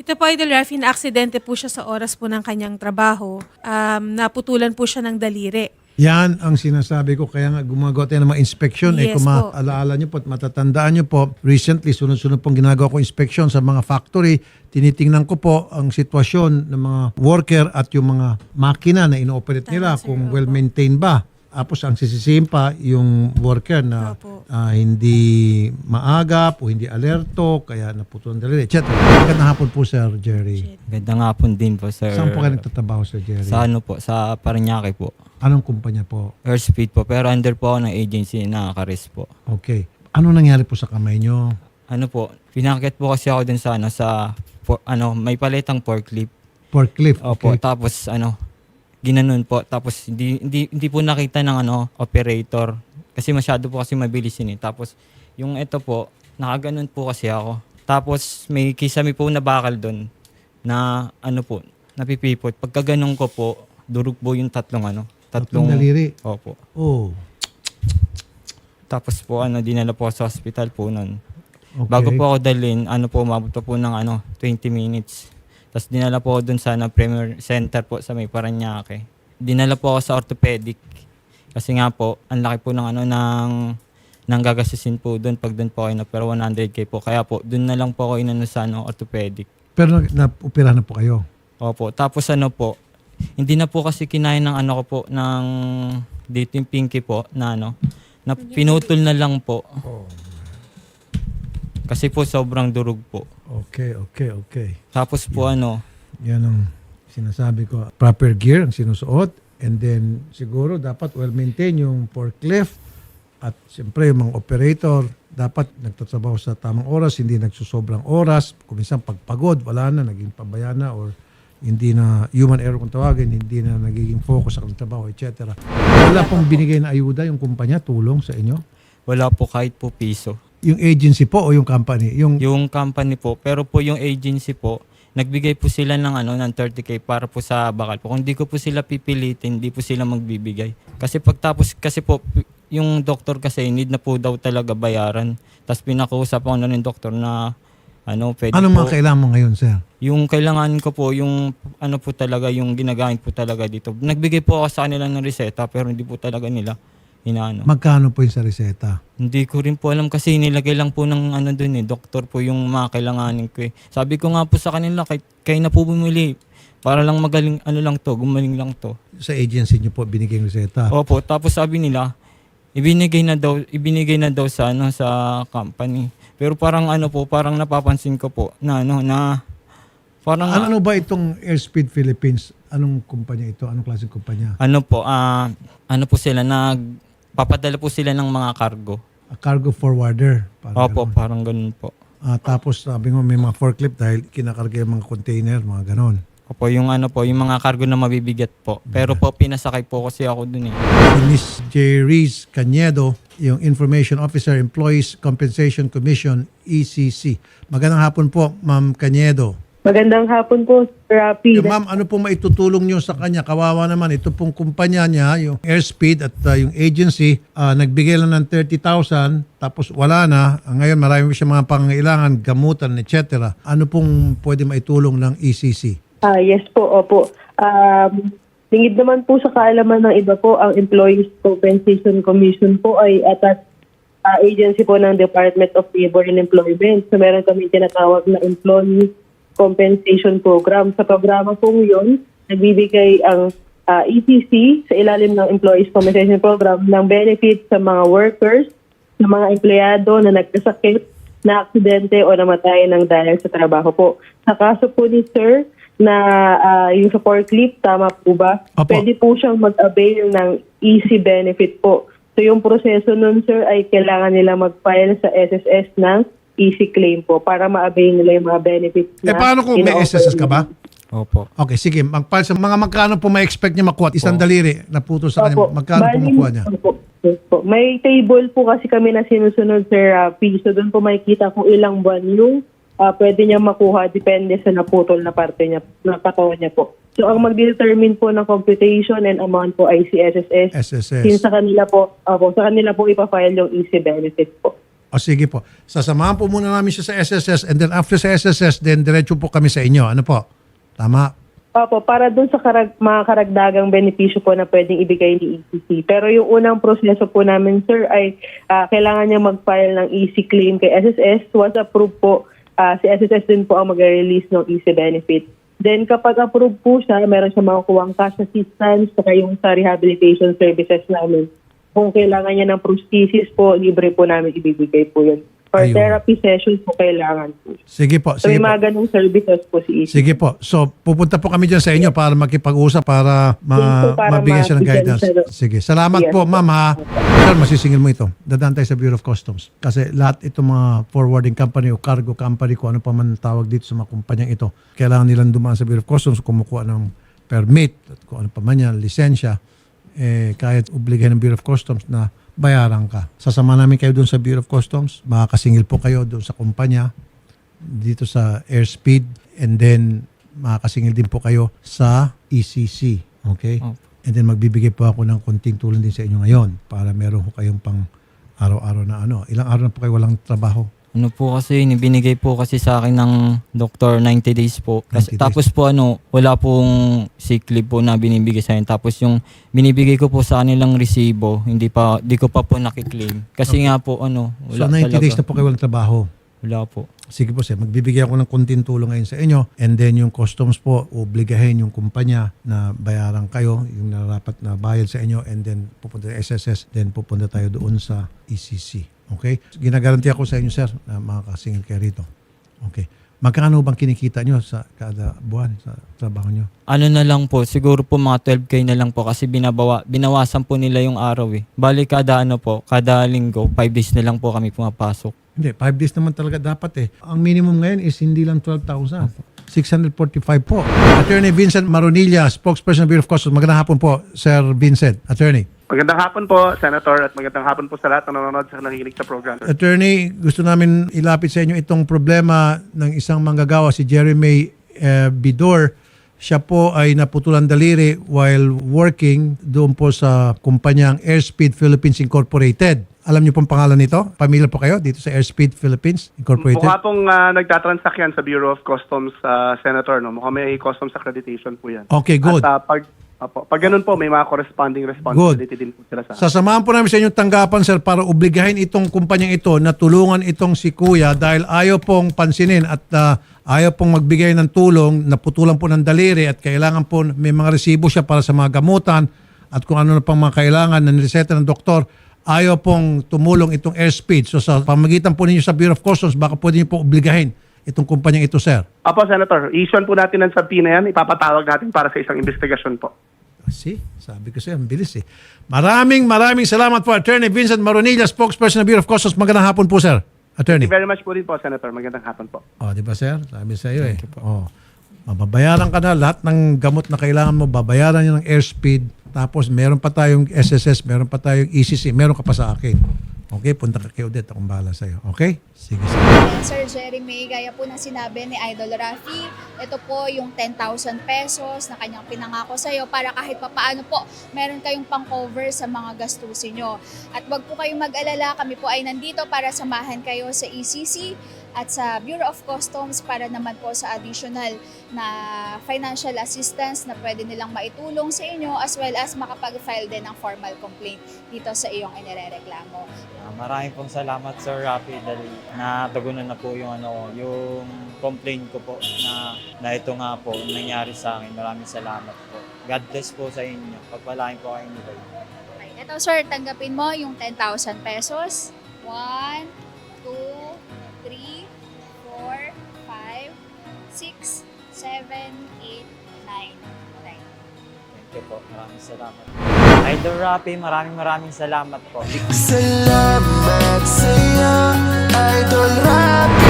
Ito po, Idol Rafi, na aksidente po siya sa oras po ng kanyang trabaho. Um, naputulan po siya ng daliri. Yan ang sinasabi ko. Kaya nga gumagawa tayo ng mga inspection. eh, Yes kung po. maalaala nyo po at matatandaan nyo po, recently, sunod-sunod pong ginagawa ko inspection sa mga factory. Tinitingnan ko po ang sitwasyon ng mga worker at yung mga makina na ino-operate nila Tama, sir. kung Opo. well-maintained ba. Tapos ang sisisihin pa yung worker na Opo. ah, hindi maagap o hindi alerto, kaya naputulan daliri, etc. Magandang hapon po, Sir Jerry. Ganda nga po din po, sir. Saan po kayo nagtatrabaho, Sir Jerry? Sa ano po, sa Paranaque po. Anong kumpanya po? Airspeed po, pero under po ako ng agency na Karis po. Okay. Ano nangyari po sa kamay nyo? Ano po, pinakit po kasi ako din sa ano, sa, for, ano, may palitang forklift. Forklift. Opo, Okay. tapos ano, ginanon po. Tapos hindi, hindi, hindi po nakita ng ano, operator. Kasi masyado po kasi mabilis yun eh. Tapos yung ito po, nakaganon po kasi ako. Tapos may kisame po na bakal doon na ano po, napipipot. Pagka ganun ko po, durog po yung tatlong ano. Tatlong Tatlong, daliri. Opo. Oh. Tapos po ano, dinala po sa hospital po nun. Okay. Bago po ako dalhin, ano po, umabot po ng ano, 20 minutes. Tapos dinala po ako dun sa ano, Premier Center po sa may Paranaque. Dinala po ako sa orthopedic. Kasi nga po, ang laki po ng ano, ng, ng gagastusin po dun pag dun po ako pero 100k po. Kaya po, dun na lang po ako inano sa ano, orthopedic. Pero na- na-opera na po kayo. Opo. Tapos ano po, hindi na po kasi kinain ng ano ko po, ng dito yung pinky po, na ano, na pinutol na lang po. Kasi po sobrang durog po. Okay, okay, okay. Tapos po ano, Yan ang sinasabi ko. Proper gear ang sinusuot. And then siguro dapat well-maintained yung forklift. At siyempre yung mga operator dapat nagtatrabaho sa tamang oras, hindi nagsusobrang oras. Kung minsan pagpagod, wala na, naging pabaya na or hindi na human error kung tawagin, hindi na nagiging focus sa kanilang trabaho, etc. Wala pong binigay na ayuda yung kumpanya, tulong sa inyo? wala po kahit po piso. Yung agency po o yung company? Yung, Yung company po, pero po yung agency po, nagbigay po sila ng ano ng 30k para po sa bakal po. Kung di ko po sila pipilitin, hindi po sila magbibigay. Kasi pagtapos kasi po p- yung doktor kasi need na po daw talaga bayaran. Tapos pinakausap ako na ng doktor na ano, pwede anong po. mga kailangan mo ngayon, sir? Yung kailangan ko po, yung ano po talaga, yung ginagamit po talaga dito. Nagbigay po ako sa kanila ng reseta pero hindi po talaga nila inaano. Magkano po yung sa reseta? Hindi ko rin po alam kasi nilagay lang po ng ano dun eh, doktor po yung mga kailanganin ko eh. Sabi ko nga po sa kanila, kay, kayo na po bumili. Para lang magaling, ano lang to, gumaling lang to. Sa agency niyo po binigay yung reseta? Opo, tapos sabi nila, ibinigay na daw, ibinigay na daw sa ano sa company. Pero parang ano po, parang napapansin ko po na ano na parang Ano, ano ba itong Airspeed Philippines? Anong kumpanya ito? Anong klaseng kumpanya? ano po, ah ano po sila nag papadala po sila ng mga cargo. A cargo forwarder. Parang Opo, ganon. parang ganun po. Ah, tapos sabi mo may mga forklift dahil kinakarga yung mga container, mga ganon. Opo, yung ano po, yung mga cargo na mabibigat po. Pero po, pinasakay po kasi ako dun eh. Si Ms. J. Reese Cañedo, yung Information Officer, Employees Compensation Commission, ECC. Magandang hapon po, Ma'am Cañedo. Magandang hapon po, Sir Rapi. Eh, ma'am, ano pong maitutulong nyo sa kanya? Kawawa naman, ito pong kumpanya niya, yung Airspeed at uh, yung agency, ah, nagbigay lang ng 30,000, tapos wala na. Ah, ngayon, marami siya mga pangangailangan, gamutan, etc. Ano pong pwede maitulong ng ECC? Ah, yes po, opo. Um, lingid naman po sa kaalaman ng iba po, ang Employees Compensation Commission po ay atat ah, agency po ng Department of Labor and Employment. So meron kami tinatawag na Employee Compensation Program. Sa programa po yun, nagbibigay ang ah, ECC sa ilalim ng Employees Compensation Program ng benefits sa mga workers, sa mga empleyado na nagkasakit, na aksidente o namatay ng dahil sa trabaho po. Sa kaso po ni Sir, na ah, yung sa forklift, tama po ba? Opo. Pwede po siyang mag-avail ng easy benefit po. So yung proseso nun, sir, ay kailangan nila mag-file sa SSS ng easy claim po para ma-avail nila yung mga benefits Eh, paano kung may ino-offer SSS ka ba? Opo. Okay, sige. Magpal sa mga magkano po ma-expect niya makuha? Isang daliri na puto sa kanya. Opo. Magkano po Bali, makuha niya? opo. Yes po. May table po kasi kami na sinusunod, Sir Rafi. So doon po makikita kung ilang buwan yung ah, pwede niya makuha depende sa naputol na parte niya, na katawan niya po. So ang mag-determine po ng computation and amount po ay si SSS. SSS. Since sa kanila po, opo, sa kanila po ipafile yung easy benefit po. O sige po. Sasamahan po muna namin siya sa SSS and then after sa SSS, then diretso po kami sa inyo. Ano po? Tama? Opo, para dun sa karag, mga karagdagang benepisyo po na pwedeng ibigay ni ECC. Pero yung unang proseso po namin, sir, ay ah, kailangan niya mag-file ng EC claim kay SSS. Once approved po, ah, si SSS din po ang mag-release ng EC benefit. Then kapag approved po siya, meron siya makukuha cash assistance saka yung sa rehabilitation services namin. Kung kailangan niya ng prosthesis po, libre po namin ibibigay po yun. For Ayun. therapy sessions po kailangan po. Sige po. So Sige may mga ganong services po si ECC. Sige po. So, pupunta po kami dyan sa inyo para makipag-usap para, ma- Yes po, para mabigyan siya ng mabigyan guidance. siya ng- Sige. Salamat Yes po, po. ma'am ha. Sir, masisingil mo ito. Dadaan tayo sa Bureau of Customs. Kasi lahat itong mga forwarding company o cargo company, kung ano pa man tawag dito sa mga kumpanyang ito, kailangan nilang dumaan sa Bureau of Customs, kumukuha ng permit, at kung ano pa man yan, lisensya, eh, kahit obligahin ng Bureau of Customs na bayaran ka. Sasama namin kayo doon sa Bureau of Customs, makakasingil po kayo doon sa kumpanya, dito sa airspeed and then makakasingil din po kayo sa ECC. Okay? Opo. And then magbibigay po ako ng konting tulong din sa inyo ngayon para meron po kayong pang araw-araw na ano. Ilang araw na po kayo walang trabaho? Ano po kasi, binigay po kasi sa akin ng doktor 90 days po. 90 Kasi, days. Tapos po ano, wala pong sick leave po na binibigay sa akin. Tapos yung binibigay ko po sa kanilang resibo, hindi pa, di ko pa po nakiklaim. Kasi nga po ano, So wala 90 talaga. days na po kayo walang trabaho. Wala po. Sige po sir, magbibigay ako ng konting tulong ngayon sa inyo and then yung customs po, obligahin yung kumpanya na bayaran kayo, yung narapat na bayad sa inyo and then pupunta sa SSS, then pupunta tayo doon sa ECC. Okay? Ginagaranti ako sa inyo sir na makakasingil kayo rito. Okay. Magkano bang kinikita nyo sa kada buwan sa trabaho nyo? Ano na lang po, siguro po mga 12k na lang po kasi binabawa, binawasan po nila yung araw eh. Bali kada ano po, kada linggo, 5 days na lang po kami pumapasok. Hindi, 5 days naman talaga dapat eh. Ang minimum ngayon is hindi lang 12,000. 645 po. Attorney Vincent Maronilla, spokesperson ng Bureau of Customs. Magandang hapon po, Sir Vincent. Attorney. Magandang hapon po, Senator, at magandang hapon po sa lahat ng nanonood sa nakikinig sa program. Attorney, gusto namin ilapit sa inyo itong problema ng isang manggagawa, si Jeremy eh, Bidor. Siya po ay naputulan daliri while working doon po sa kumpanyang Airspeed Philippines Incorporated. Alam niyo pong pangalan nito? Pamilya po kayo dito sa Airspeed Philippines Incorporated? Mukha pong uh, nagtatransact yan sa Bureau of Customs, uh, Senator. No? Mukhang may customs accreditation po yan. Okay, good. At uh, pag, apo, pag ganun po, may mga corresponding responsibility din po sila sa Sasamahan po namin sa inyong tanggapan, sir, para obligahin itong kumpanyang ito na tulungan itong si Kuya dahil ayaw pong pansinin at ah, ayaw pong magbigay ng tulong, naputulan po ng daliri at kailangan po may mga resibo siya para sa mga gamutan at kung ano na pang mga kailangan na nireseta ng doktor, ayaw pong tumulong itong airspeed. So sa pamagitan po ninyo sa Bureau of Customs, baka pwede niyo po obligahin itong kumpanyang ito, sir. Apo, Senator, issue po natin ng subpoena yan. Ipapatawag natin para sa isang investigasyon po. See, sabi ko sa'yo, ang bilis eh. Maraming maraming salamat po, Attorney Vincent Maronilla, spokesperson ng Bureau of Customs. Magandang hapon po, sir. Attorney. Thank you very much po rin po, Senator. Magandang hapon po. Oh, di ba sir? Sabi sa iyo eh. Oh. Mababayaran ka na lahat ng gamot na kailangan mo, babayaran niyo ng airspeed. Tapos meron pa tayong SSS, meron pa tayong ECC, meron ka pa sa akin. Okay, punta ka kay Odette, akong bahala sa iyo. Okay? Sige, sige. Sir Jeremy, gaya po ng sinabi ni Idol Rafi, ito po yung 10,000 pesos na kanyang pinangako sa iyo para kahit papaano po meron kayong pang-cover sa mga gastusin nyo. At wag po kayong mag-alala, kami po ay nandito para samahan kayo sa ECC at sa Bureau of Customs para naman po sa additional na financial assistance na pwede nilang maitulong sa inyo as well as makapag-file din ng formal complaint dito sa iyong inirereklamo. Ah, maraming pong salamat Sir Rafi dahil natugunan na po yung ano yung complaint ko po na na ito nga po nangyari sa akin. Maraming salamat po. God bless po sa inyo. Pagpalain po kayo ni Lord. Okay. Ito sir, tanggapin mo yung 10,000 pesos. 1, 2, 6, 7, 8, 9. Thank you po. Maraming salamat. Idol Rafi, maraming maraming salamat po. Salamat sa'yo, Idol Rapi